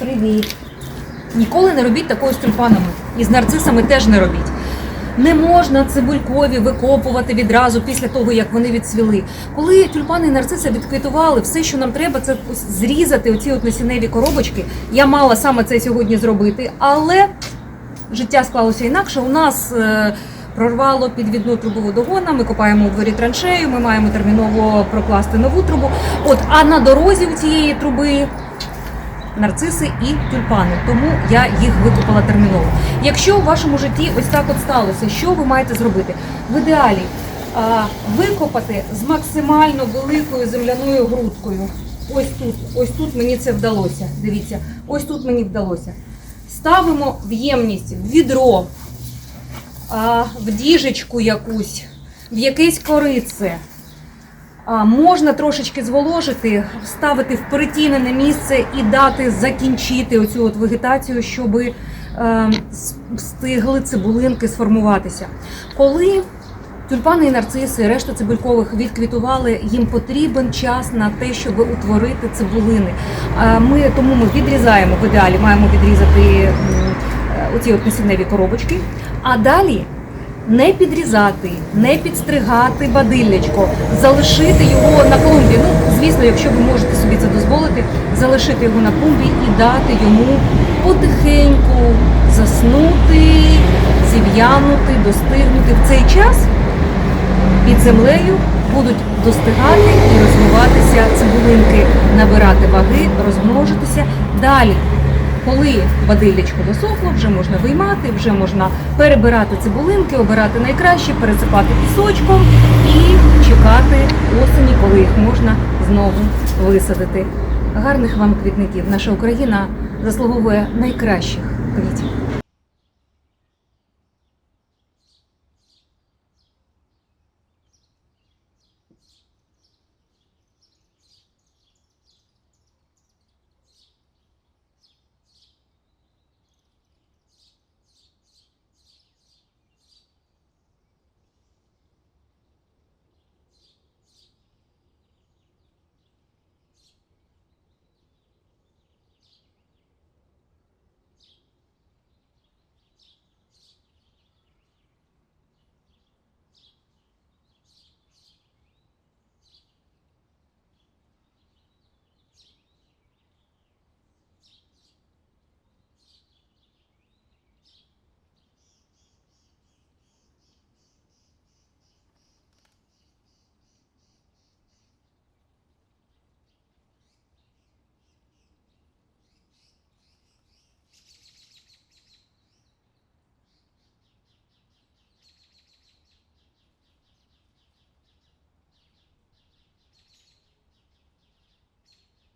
Привіт. Ніколи не робіть такого з тюльпанами. І з нарцисами теж не робіть. Не можна цибулькові викопувати відразу після того, як вони відцвіли. Коли тюльпани і нарциси відквітували, все, що нам треба, це зрізати оці от насінневі коробочки. Я мала саме це сьогодні зробити, але життя склалося інакше. У нас е, прорвало підвідну трубу водогона. Ми копаємо у дворі траншею. Ми маємо терміново прокласти нову трубу. От а на дорозі у цієї труби нарциси і тюльпани. Тому я їх викопала терміново. Якщо у вашому житті ось так от сталося, що ви маєте зробити? В ідеалі викопати з максимально великою земляною грудкою. Ось тут, ось тут мені це вдалося. Дивіться, ось тут мені вдалося. Ставимо в ємність, в відро, в діжечку якусь, в якесь корице. Можна трошечки зволожити, вставити в перетінене місце і дати закінчити оцю от вегетацію, щоб е, встигли цибулинки сформуватися. Коли тюльпани і нарциси, решта цибулькових відквітували, їм потрібен час на те, щоб утворити цибулини. Ми тому ми відрізаємо в ідеалі, маємо відрізати е, оці от насінневі коробочки. А далі не підрізати, не підстригати бадиллячко, залишити його на клумбі. Ну, звісно, якщо ви можете собі це дозволити, залишити його на клумбі і дати йому потихеньку заснути, зів'янути, достигнути. В цей час під землею будуть достигати і розвиватися цибулинки, набирати ваги, розмножитися далі. Коли бадиллячко досохло, вже можна виймати, вже можна перебирати цибулинки, обирати найкраще, пересипати пісочком і чекати осені, коли їх можна знову висадити. Гарних вам квітників! Наша Україна заслуговує найкращих квітів.